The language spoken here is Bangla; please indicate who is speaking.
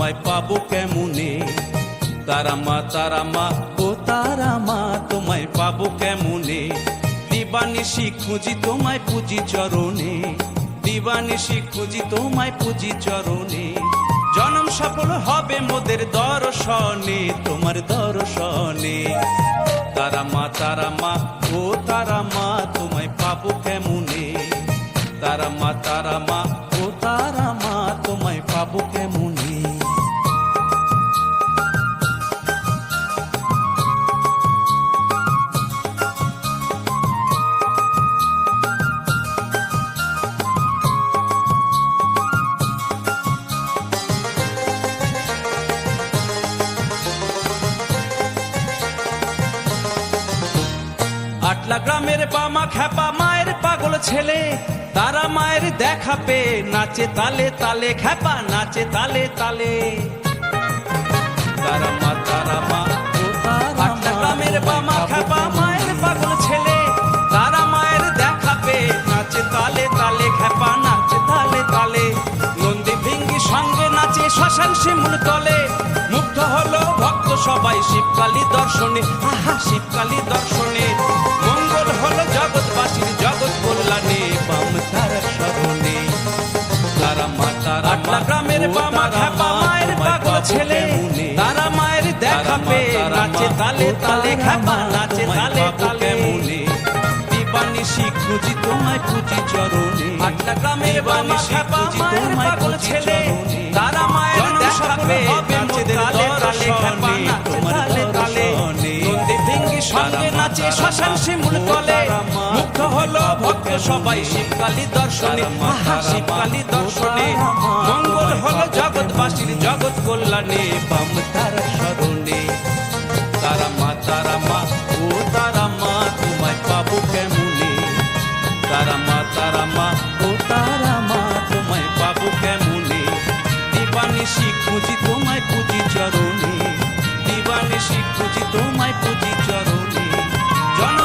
Speaker 1: তোমায় পাবো কেমনে? তারা মা তারা মা, ও তারা মা, তোমায় পাবো কেমনে? দিবানিশি খুঁজি তোমায় পুজি চরণে। দিবানিশি খুঁজি তোমায় পুঁজি চরণে। জনম সফল হবে মোদের দর্শনে, তোমার দর্শনে। তারা মা তারা মা, ও তারা মা, তোমায় পাবো কেমনে? তারা মা তারা মা আটলা গ্রামের বামা খ্যাপা মায়ের পাগল ছেলে। তারা মায়ের দেখা পেয়ে নাচে তালে তালে, খ্যাপা নাচে তালে তালে। তারা মা তারা মা আটলা গ্রামের বামা খ্যাপা মায়ের পাগল ছেলে। তারা মায়ের দেখা নাচে তালে তালে, খ্যাপা নাচে তালে তালে। নন্দী ভিঙ্গি সঙ্গে নাচে শ্মশান শিমুল তলে। মুগ্ধ হলো ভক্ত সবাই শিবকালী দর্শনে, আহা, শিবকালী দর্শনে। স্মরণে তারা মা আটলা গ্রামের বামা খ্যাপা মায়ের পাগল ছেলে। তারা মায়ের দেখা পেয়ে নাচে তালে তালে খ্যাপা নাচে তালে তালে। দিবানিশি খুঁজি তোমায় খুঁজি চরণে। আটলা গ্রামের বামা খ্যাপা মায়ের পাগল ছেলে। তারা মায়ের দেখা পেয়ে নাচে তালে তালে খ্যাপা শ্মশান শিমুল তলে। মুগ্ধ হলো ভক্ত সবাই শিবকালী দর্শনে। শিবকালী দর্শনে। মঙ্গল হলো জগৎবাসীর জগৎ কল্যাণে। বাম তার শরণে তারা মা তারা মা, ও তারা মা, তোমায় পাবো কেমনে? তারা মা তারা মা